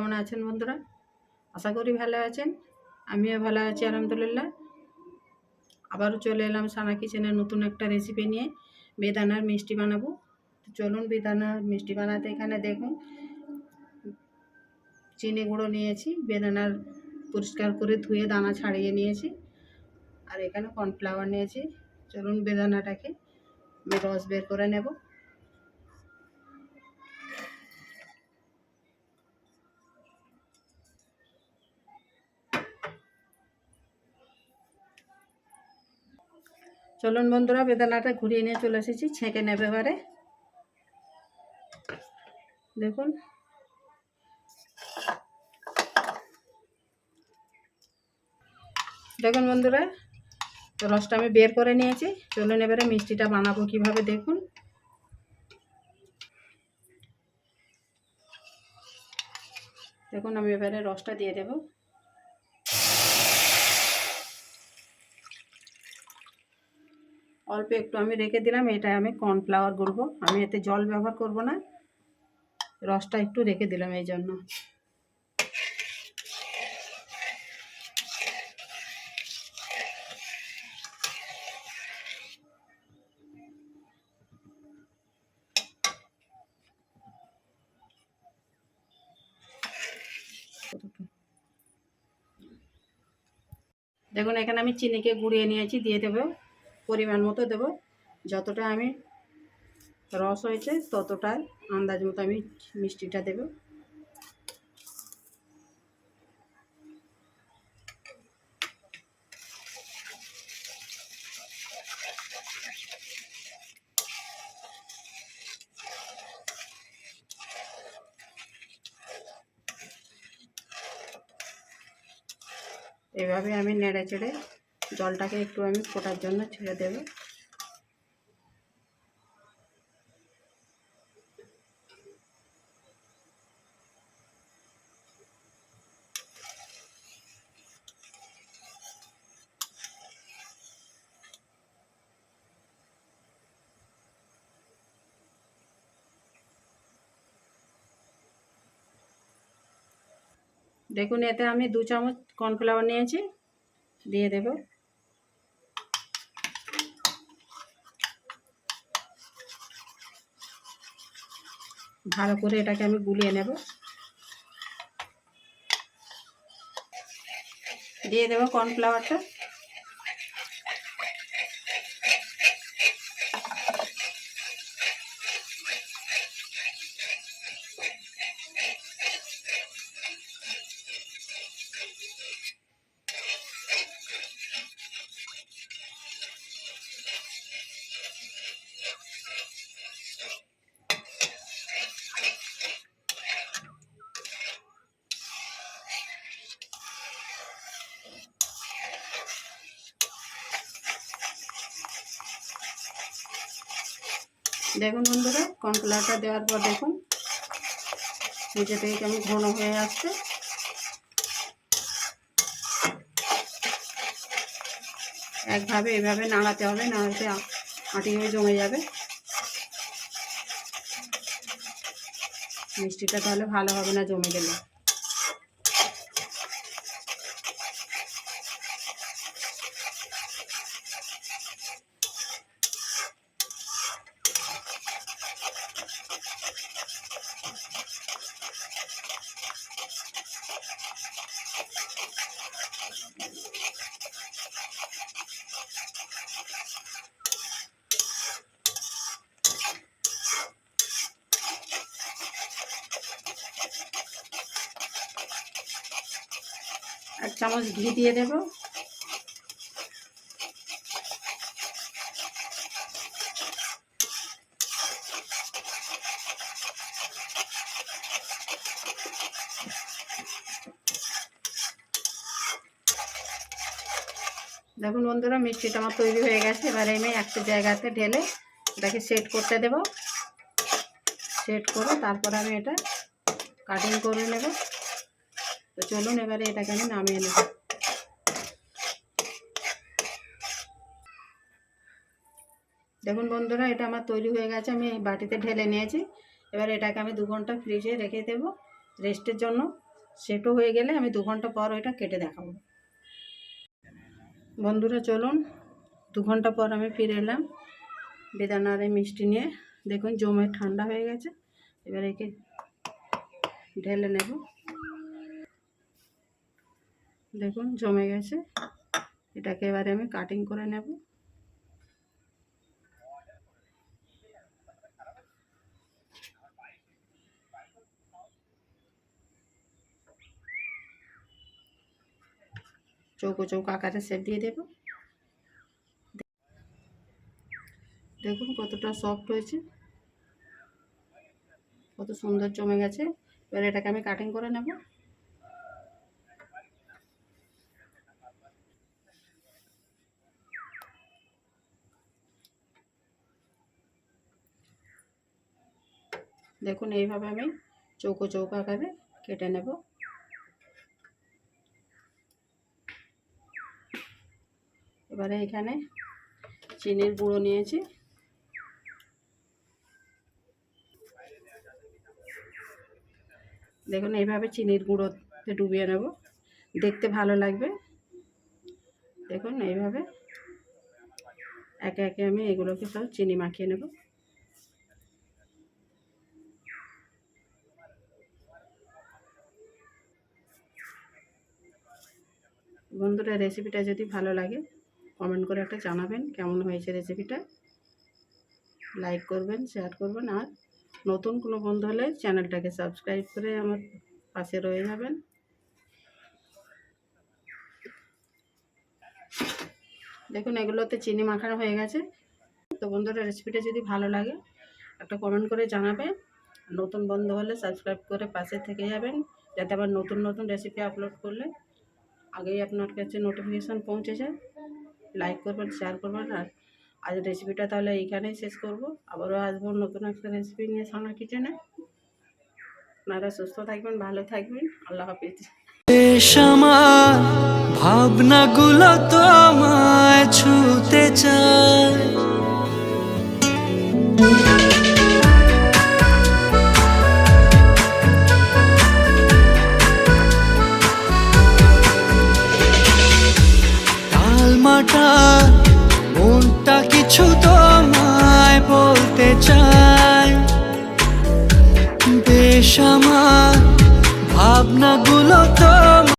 কেমন আছেন বন্ধুরা? আশা করি ভালো আছেন। আমিও ভালো আছি, আলহামদুলিল্লাহ। আবারও চলে এলাম সানা কিচেনের নতুন একটা রেসিপি নিয়ে। বেদানার মিষ্টি বানাবো। চলুন বেদানার মিষ্টি বানাতে এখানে দেখুন। চিনি গুঁড়ো নিয়েছি, বেদানার পরিষ্কার করে ধুয়ে দানা ছাড়িয়ে নিয়েছি। আর এখানে কর্নফ্লাওয়ার নিয়েছি। চলুন বেদানাটাকে রস বের করে নেব। চলুন বন্ধুরা, বেদানাটা ঘুরিয়ে নিয়ে চলে এসেছি, ছেঁকে নেবে এবারে। দেখুন। দেখুন বন্ধুরা তো রসটা আমি বের করে নিয়েছি। চলুন এবারে মিষ্টিটা বানাবো কীভাবে, দেখুন। দেখুন, আমি এবারে রসটা দিয়ে দেবো। অল্প একটু আমি রেখে দিলাম এটা আমি কর্নফ্লাওয়ার গুলবো আমি এতে জল ব্যবহার করব না, রসটা একটু রেখে দিলাম এই জন্য। দেখুন, এখানে আমি চিনিকে গুঁড়িয়ে নিয়েছি, দিয়ে দেবো। পরিমাণ মতো দেবো। যতটা আমি রস হয়েছে, ততটা আন্দাজ মতো আমি মিষ্টিটা দেব। এভাবে আমি নেড়ে চেড়ে জলটাকে একটু আমি ফোটার জন্য ছেড়ে দেব। দেখুন, এতে আমি দু চামচ কর্নফ্লাওয়ার নিয়েছি, দিয়ে দেব। ভালো করে এটাকে আমি গুলিয়ে নেব। দিয়ে দেবো কর্নফ্লাওয়ারটা দেখুন বন্ধুরা কর্নফ্লাওয়ারটা দেওয়ার পর দেখুন নিচে থেকে কেমন ঘন হয়ে আসছে। একভাবে এভাবে নাড়াতে হবে, নাড়াতে আটি হয়ে জমে যাবে। মিষ্টিটা তাহলে ভালো হবে না জমে গেলে। এক চামচ ঘি দিয়ে দেব। দেখুন বন্ধুরা, মিষ্টিটা আমার তৈরি হয়ে গেছে। এবারে আমি একটা জায়গাতে ঢেলে এটাকে সেট করতে দেব। সেট করে তারপর আমি এটা কাটিং করে নেব। তো চলুন এবারে এটাকে আমি নামিয়ে নেব। দেখুন বন্ধুরা, এটা আমার তৈরি হয়ে গেছে, আমি বাটিতে ঢেলে নিয়েছি। এবার এটাকে আমি দু ঘণ্টা ফ্রিজে রেখে দেব রেস্টের জন্য। সেটও হয়ে গেলে আমি দু ঘণ্টা পর ওইটা কেটে দেখাবো। বন্ধুরা, চলুন, দু ঘণ্টা পর আমি ফিরে এলাম বেদানার এই মিষ্টি নিয়ে। দেখুন, জমে ঠান্ডা হয়ে গেছে। এবার একে ঢেলে নেব। দেখুন, জমে গেছে। এটাকে এবারে আমি কাটিং করে নেব। চৌকো চৌকো আকারে সেপ দিয়ে দেব। দেখুন কতটা সফট হয়েছে। কত সুন্দর জমে গেছে। এবার এটাকে আমি কাটিং করে নেব। দেখুন এইভাবে আমি চৌকো চৌকো আকারে কেটে নেব। এবারে এখানে চিনির গুঁড়ো নিয়েছি। দেখুন, এইভাবে চিনির গুঁড়োতে ডুবিয়ে নেব। দেখতে ভালো লাগবে। দেখুন, এইভাবে একে একে আমি এগুলোকে সব চিনি মাখিয়ে নেব। বন্ধুরা, রেসিপিটা যদি ভালো লাগে কমেন্ট করে একটা জানাবেন কেমন হয়েছে রেসিপিটা। লাইক করবেন শেয়ার করবেন, আর নতুন কোনো বন্ধু হলে চ্যানেলটাকে সাবস্ক্রাইব করে আমার পাশে রয়ে যাবেন। দেখুন, এগুলোতে চিনি মাখানো হয়ে গেছে। তো বন্ধুরা, রেসিপিটা যদি ভালো লাগে, একটা কমেন্ট করে জানাবে নতুন বন্ধু হলে সাবস্ক্রাইব করে পাশে থেকে যাবেন, যাতে আবার নতুন নতুন রেসিপি আপলোড করলে আগেই আপনার কাছে নোটিফিকেশান পৌঁছে যায়। লাইক করবেন শেয়ার করবেন আর আজ রেসিপিটা তাহলে এইখানেই শেষ করব। আবারও আসব নতুন একটা রেসিপি নিয়ে সামনে কিচেনে আপনারা সুস্থ থাকবেন, ভালো থাকবেন। আল্লাহ হাফিজ। আমার ভাবনাগুলো তোমায় ছুতে চায়। তালমাটা মনটা কিছু তোমায় বলতে চায়। বেশ আমার ভাবনাগুলো তো